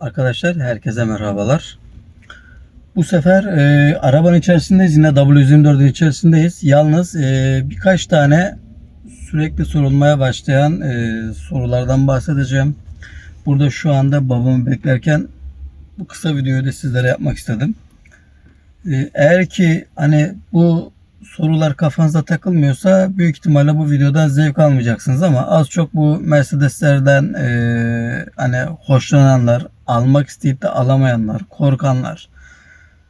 Arkadaşlar herkese merhabalar. Bu sefer e, arabanın içerisindeyiz. Yine W124'ün içerisindeyiz. Yalnız e, birkaç tane sürekli sorulmaya başlayan e, sorulardan bahsedeceğim. Burada şu anda babamı beklerken bu kısa videoyu da sizlere yapmak istedim. E, eğer ki hani bu sorular kafanıza takılmıyorsa büyük ihtimalle bu videodan zevk almayacaksınız ama az çok bu Mercedeslerden e, hani hoşlananlar, almak isteyip de alamayanlar, korkanlar,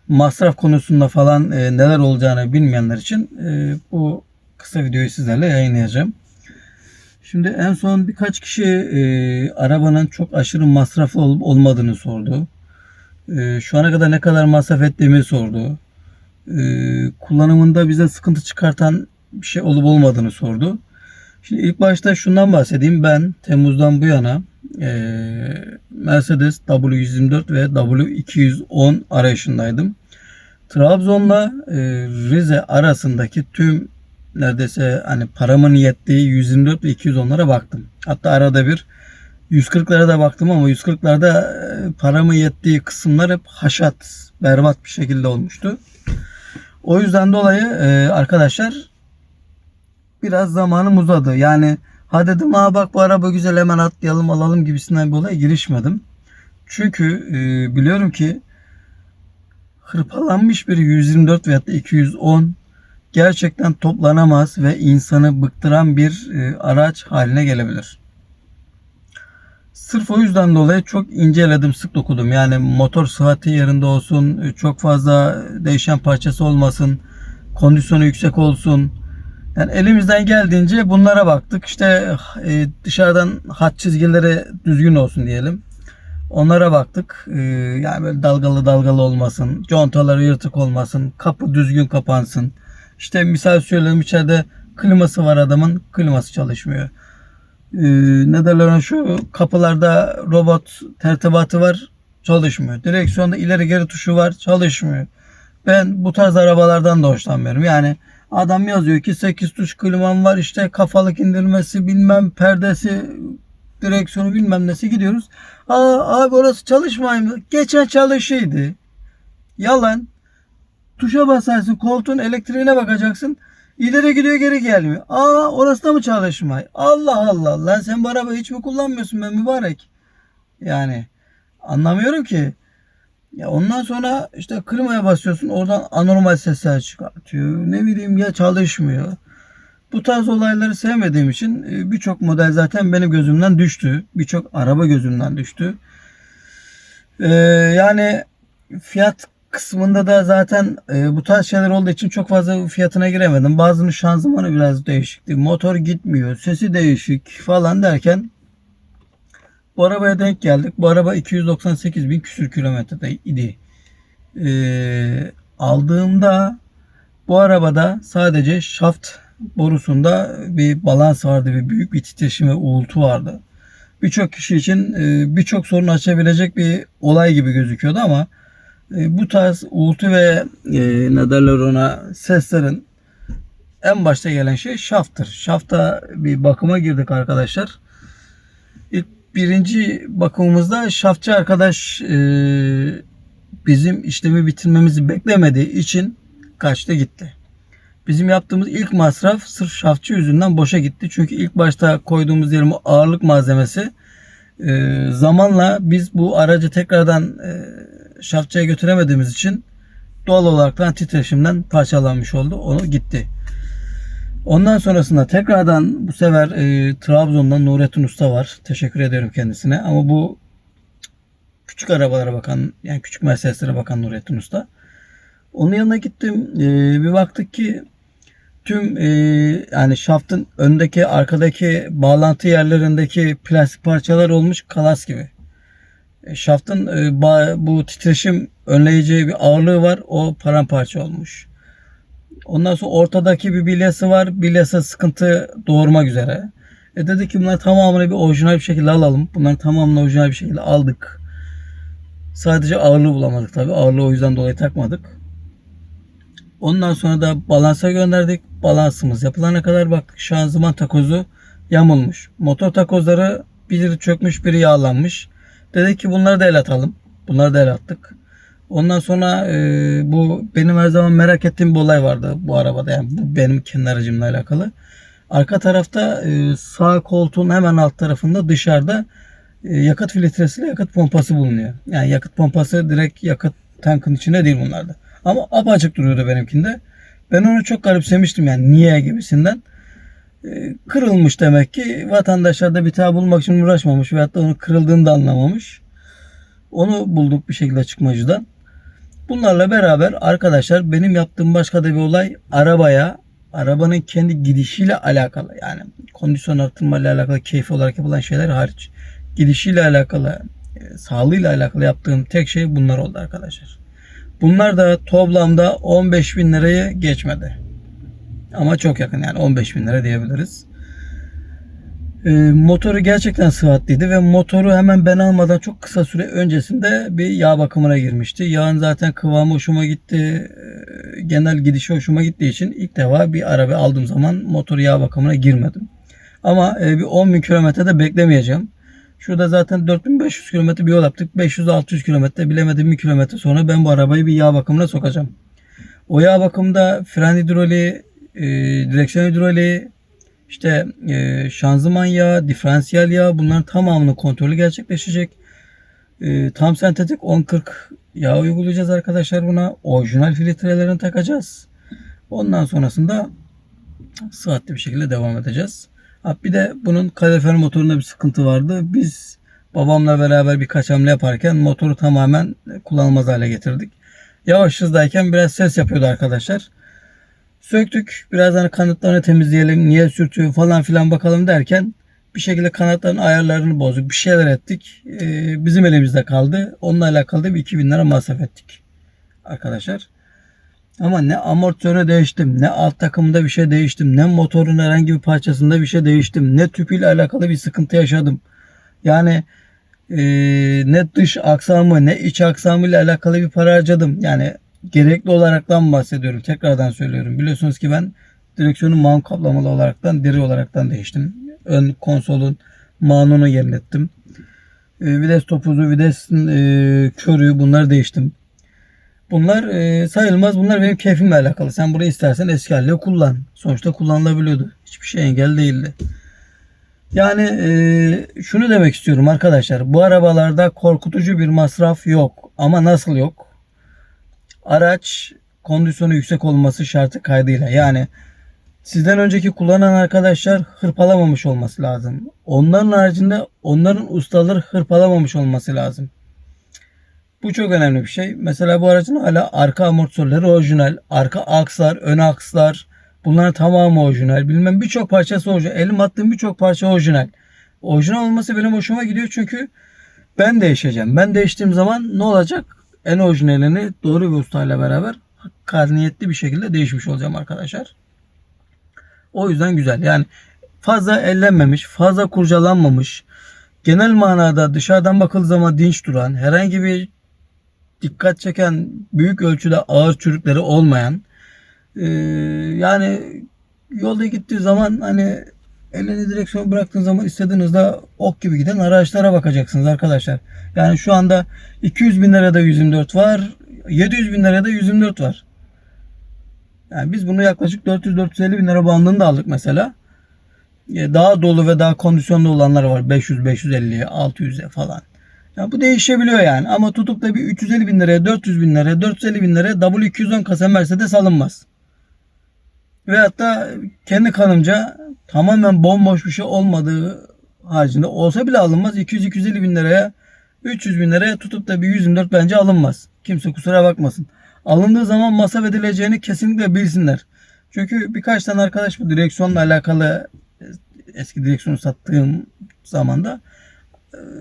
masraf konusunda falan e, neler olacağını bilmeyenler için e, bu kısa videoyu sizlerle yayınlayacağım. Şimdi en son birkaç kişi e, arabanın çok aşırı masraflı olup olmadığını sordu. E, şu ana kadar ne kadar masraf ettiğimi sordu. E, kullanımında bize sıkıntı çıkartan bir şey olup olmadığını sordu. Şimdi ilk başta şundan bahsedeyim. Ben Temmuz'dan bu yana e, Mercedes W124 ve W210 arayışındaydım. Trabzon'la e, Rize arasındaki tüm neredeyse hani paramın yettiği 124 ve 210'lara baktım. Hatta arada bir 140'lara da baktım ama 140'larda e, paramın yettiği kısımlar hep haşat, berbat bir şekilde olmuştu. O yüzden dolayı e, arkadaşlar biraz zamanım uzadı. Yani ha dedim ha bak bu araba güzel hemen atlayalım alalım gibisinden bir olaya girişmedim. Çünkü e, biliyorum ki hırpalanmış bir 124 veya da 210 gerçekten toplanamaz ve insanı bıktıran bir e, araç haline gelebilir. Sırf o yüzden dolayı çok inceledim, sık dokudum. Yani motor sıhhati yerinde olsun, çok fazla değişen parçası olmasın, kondisyonu yüksek olsun. Yani elimizden geldiğince bunlara baktık. İşte e, dışarıdan hat çizgileri düzgün olsun diyelim. Onlara baktık. E, yani böyle dalgalı dalgalı olmasın, contaları yırtık olmasın, kapı düzgün kapansın. İşte misal söyledim içeride kliması var adamın, kliması çalışmıyor. Ee, ne derler şu kapılarda robot tertibatı var çalışmıyor. Direksiyonda ileri geri tuşu var çalışmıyor. Ben bu tarz arabalardan da hoşlanmıyorum. Yani adam yazıyor ki 8 tuş klimam var işte kafalık indirmesi bilmem perdesi direksiyonu bilmem nesi gidiyoruz. Aa abi orası çalışmıyor mı? Geçen çalışıydı. Yalan. Tuşa basarsın koltuğun elektriğine bakacaksın. İleri gidiyor geri gelmiyor. Aa orası da mı çalışmay? Allah Allah. Lan sen bu arabayı hiç mi kullanmıyorsun ben mübarek? Yani anlamıyorum ki. Ya ondan sonra işte klimaya basıyorsun oradan anormal sesler çıkartıyor. Ne bileyim ya çalışmıyor. Bu tarz olayları sevmediğim için e, birçok model zaten benim gözümden düştü. Birçok araba gözümden düştü. Ee, yani fiyat kısmında da zaten e, bu tarz şeyler olduğu için çok fazla fiyatına giremedim. Bazının şanzımanı biraz değişikti. Motor gitmiyor. Sesi değişik falan derken bu arabaya denk geldik. Bu araba 298 bin küsür kilometrede idi. E, aldığımda bu arabada sadece şaft borusunda bir balans vardı. Bir büyük bir titreşim ve uğultu vardı. Birçok kişi için e, birçok sorun açabilecek bir olay gibi gözüküyordu ama e, bu tarz uğultu ve e, ne derler ona seslerin en başta gelen şey şaftır. Şafta bir bakıma girdik arkadaşlar. İlk birinci bakımımızda şaftçı arkadaş e, bizim işlemi bitirmemizi beklemediği için kaçtı gitti. Bizim yaptığımız ilk masraf sırf şaftçı yüzünden boşa gitti. Çünkü ilk başta koyduğumuz yerim ağırlık malzemesi e, zamanla biz bu aracı tekrardan e, şaftçıya götüremediğimiz için doğal olaraktan titreşimden parçalanmış oldu. Onu gitti. Ondan sonrasında tekrardan bu sefer e, Trabzon'dan Nurettin Usta var. Teşekkür ederim kendisine. Ama bu küçük arabalara bakan yani küçük Mercedes'lere bakan Nurettin Usta. Onun yanına gittim. E, bir baktık ki tüm e, yani şaftın öndeki arkadaki bağlantı yerlerindeki plastik parçalar olmuş kalas gibi. E, şaftın e, bu titreşim önleyici bir ağırlığı var. O paramparça olmuş. Ondan sonra ortadaki bir bilyası var. Bilyası sıkıntı doğurmak üzere. E dedi ki bunları tamamını bir orijinal bir şekilde alalım. Bunların tamamını orijinal bir şekilde aldık. Sadece ağırlığı bulamadık tabi. Ağırlığı o yüzden dolayı takmadık. Ondan sonra da balansa gönderdik. Balansımız yapılana kadar baktık şanzıman takozu yamulmuş. Motor takozları biri çökmüş biri yağlanmış. Dedik ki bunları da el atalım. Bunları da el attık. Ondan sonra e, bu benim her zaman merak ettiğim bir olay vardı bu arabada. Yani bu benim kendi aracımla alakalı. Arka tarafta e, sağ koltuğun hemen alt tarafında dışarıda e, yakıt filtresiyle yakıt pompası bulunuyor. Yani yakıt pompası direkt yakıt tankın içinde değil bunlarda. Ama apaçık duruyordu benimkinde. Ben onu çok garipsemiştim yani niye gibisinden. E, kırılmış demek ki vatandaşlar da bir tane bulmak için uğraşmamış veyahut da onun kırıldığını da anlamamış. Onu bulduk bir şekilde çıkmacıdan. Bunlarla beraber arkadaşlar benim yaptığım başka da bir olay arabaya arabanın kendi gidişiyle alakalı yani kondisyon arttırma ile alakalı keyfi olarak yapılan şeyler hariç gidişiyle alakalı e, sağlığıyla alakalı yaptığım tek şey bunlar oldu arkadaşlar. Bunlar da toplamda 15 bin lirayı geçmedi. Ama çok yakın yani 15 bin lira diyebiliriz. E, motoru gerçekten sıhhatliydi ve motoru hemen ben almadan çok kısa süre öncesinde bir yağ bakımına girmişti. Yağın zaten kıvamı hoşuma gitti. E, genel gidişi hoşuma gittiği için ilk defa bir araba aldığım zaman motor yağ bakımına girmedim. Ama e, bir 10 bin kilometrede beklemeyeceğim. Şurada zaten 4500 kilometre bir yol yaptık. 500-600 kilometre bilemedim bir kilometre sonra ben bu arabayı bir yağ bakımına sokacağım. O yağ bakımda fren hidroliği, e, direksiyon hidroliği, işte e, şanzıman yağı, diferansiyel yağ bunların tamamının kontrolü gerçekleşecek. E, tam sentetik 1040 yağ uygulayacağız arkadaşlar buna. Orijinal filtrelerini takacağız. Ondan sonrasında sıhhatli bir şekilde devam edeceğiz. Ha, bir de bunun kalorifer motorunda bir sıkıntı vardı. Biz babamla beraber birkaç hamle yaparken motoru tamamen kullanılmaz hale getirdik. Yavaş hızdayken biraz ses yapıyordu arkadaşlar. Söktük. Birazdan kanatlarını temizleyelim. Niye sürtüyor falan filan bakalım derken bir şekilde kanatların ayarlarını bozduk. Bir şeyler ettik. Ee, bizim elimizde kaldı. Onunla alakalı da bir 2000 lira masraf ettik. Arkadaşlar. Ama ne amortisörü değiştim, ne alt takımda bir şey değiştim, ne motorun herhangi bir parçasında bir şey değiştim, ne tüpüyle alakalı bir sıkıntı yaşadım. Yani e, ne dış aksamı ne iç aksamı ile alakalı bir para harcadım. Yani gerekli olaraktan bahsediyorum. Tekrardan söylüyorum. Biliyorsunuz ki ben direksiyonu mount kaplamalı olaraktan deri olaraktan değiştim. Ön konsolun manunu yenilettim. E, vites topuzu, videsin e, körüğü bunları değiştim. Bunlar e, sayılmaz. Bunlar benim keyfimle alakalı. Sen burayı istersen eski haliyle kullan. Sonuçta kullanılabiliyordu. Hiçbir şey engel değildi. Yani e, şunu demek istiyorum arkadaşlar. Bu arabalarda korkutucu bir masraf yok. Ama nasıl yok? Araç kondisyonu yüksek olması şartı kaydıyla. Yani sizden önceki kullanan arkadaşlar hırpalamamış olması lazım. Onların haricinde onların ustaları hırpalamamış olması lazım. Bu çok önemli bir şey. Mesela bu aracın hala arka amortisörleri orijinal. Arka akslar, ön akslar bunların tamamı orijinal. Bilmem birçok parçası orijinal. Elim attığım birçok parça orijinal. Orijinal olması benim hoşuma gidiyor çünkü ben değişeceğim. Ben değiştiğim zaman ne olacak? En orijinalini doğru bir ustayla beraber karniyetli bir şekilde değişmiş olacağım arkadaşlar. O yüzden güzel. Yani fazla ellenmemiş, fazla kurcalanmamış, genel manada dışarıdan bakıldığı zaman dinç duran, herhangi bir dikkat çeken büyük ölçüde ağır çürükleri olmayan e, yani yolda gittiği zaman hani elini direksiyon bıraktığın zaman istediğinizde ok gibi giden araçlara bakacaksınız arkadaşlar. Yani şu anda 200 bin lirada 124 var. 700 bin lirada 124 var. Yani biz bunu yaklaşık 400-450 bin lira bandında aldık mesela. E, daha dolu ve daha kondisyonlu olanlar var. 500, 550'ye, 600'e falan. Ya bu değişebiliyor yani. Ama tutup da bir 350 bin liraya, 400 bin liraya, 450 bin liraya W210 kasa Mercedes alınmaz. Ve hatta kendi kanımca tamamen bomboş bir şey olmadığı haricinde olsa bile alınmaz. 200-250 bin liraya 300 bin liraya tutup da bir 124 bence alınmaz. Kimse kusura bakmasın. Alındığı zaman masraf edileceğini kesinlikle bilsinler. Çünkü birkaç tane arkadaş bu direksiyonla alakalı eski direksiyonu sattığım zamanda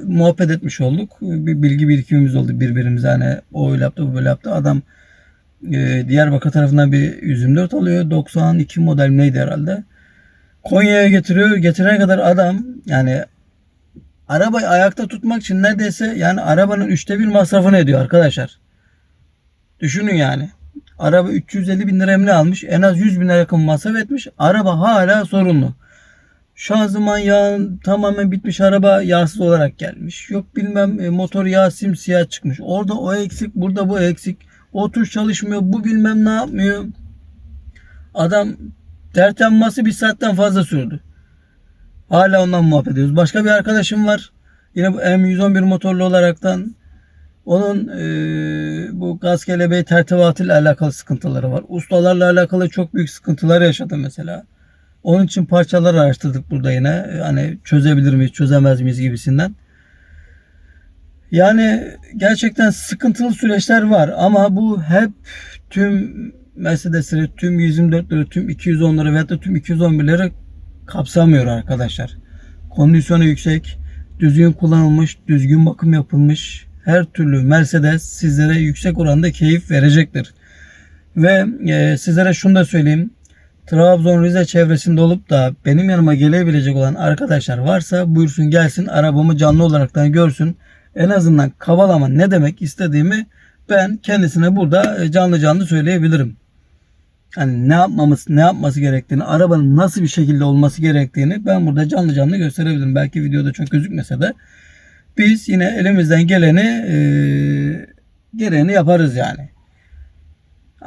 muhabbet etmiş olduk. Bir bilgi birikimimiz oldu birbirimize. Hani o öyle yaptı, bu böyle yaptı. Adam e, Diyarbakır tarafından bir 124 alıyor. 92 model neydi herhalde. Konya'ya getiriyor. Getirene kadar adam yani arabayı ayakta tutmak için neredeyse yani arabanın üçte bir masrafını ediyor arkadaşlar. Düşünün yani. Araba 350 bin lira almış. En az 100 bin lira yakın masraf etmiş. Araba hala sorunlu. Şanzıman yağın tamamen bitmiş araba yağsız olarak gelmiş. Yok bilmem e, motor yağı simsiyah çıkmış. Orada o eksik, burada bu eksik. O tuş çalışmıyor, bu bilmem ne yapmıyor. Adam dert yanması bir saatten fazla sürdü. Hala ondan muhabbet ediyoruz. Başka bir arkadaşım var. Yine bu M111 motorlu olaraktan onun e, bu gaz kelebeği tertibatıyla alakalı sıkıntıları var. Ustalarla alakalı çok büyük sıkıntılar yaşadı mesela. Onun için parçalar araştırdık burada yine. Hani çözebilir miyiz, çözemez miyiz gibisinden. Yani gerçekten sıkıntılı süreçler var ama bu hep tüm Mercedes'leri, tüm 124'leri, tüm 210'ları veyahut da tüm 211'leri kapsamıyor arkadaşlar. Kondisyonu yüksek, düzgün kullanılmış, düzgün bakım yapılmış her türlü Mercedes sizlere yüksek oranda keyif verecektir. Ve e, sizlere şunu da söyleyeyim. Trabzon Rize çevresinde olup da benim yanıma gelebilecek olan arkadaşlar varsa buyursun gelsin arabamı canlı olaraktan görsün. En azından kavalama ne demek istediğimi ben kendisine burada e, canlı canlı söyleyebilirim. Hani ne yapmamız, ne yapması gerektiğini, arabanın nasıl bir şekilde olması gerektiğini ben burada canlı canlı gösterebilirim. Belki videoda çok gözükmese de biz yine elimizden geleni e, gereğini yaparız yani.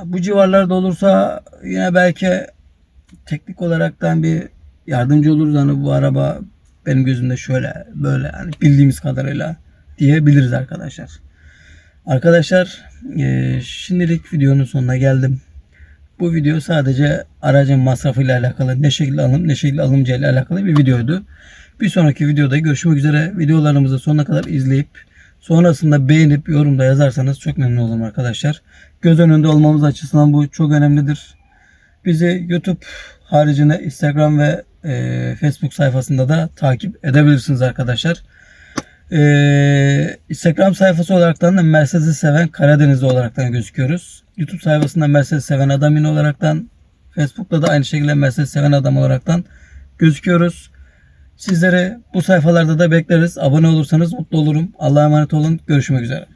Bu civarlarda olursa yine belki teknik olaraktan bir yardımcı oluruz. Hani bu araba benim gözümde şöyle böyle hani bildiğimiz kadarıyla diyebiliriz arkadaşlar. Arkadaşlar e, şimdilik videonun sonuna geldim. Bu video sadece aracın masrafıyla alakalı ne şekilde alım ne şekilde alımcı ile alakalı bir videoydu. Bir sonraki videoda görüşmek üzere. Videolarımızı sonuna kadar izleyip sonrasında beğenip yorumda yazarsanız çok memnun olurum arkadaşlar. Göz önünde olmamız açısından bu çok önemlidir. Bizi YouTube haricinde Instagram ve e, Facebook sayfasında da takip edebilirsiniz arkadaşlar. E, Instagram sayfası olaraktan da Mercedes'i seven Karadenizli olaraktan gözüküyoruz. YouTube sayfasında Mercedes seven adam yine olaraktan Facebook'ta da aynı şekilde Mercedes seven adam olaraktan gözüküyoruz. Sizleri bu sayfalarda da bekleriz. Abone olursanız mutlu olurum. Allah'a emanet olun. Görüşmek üzere.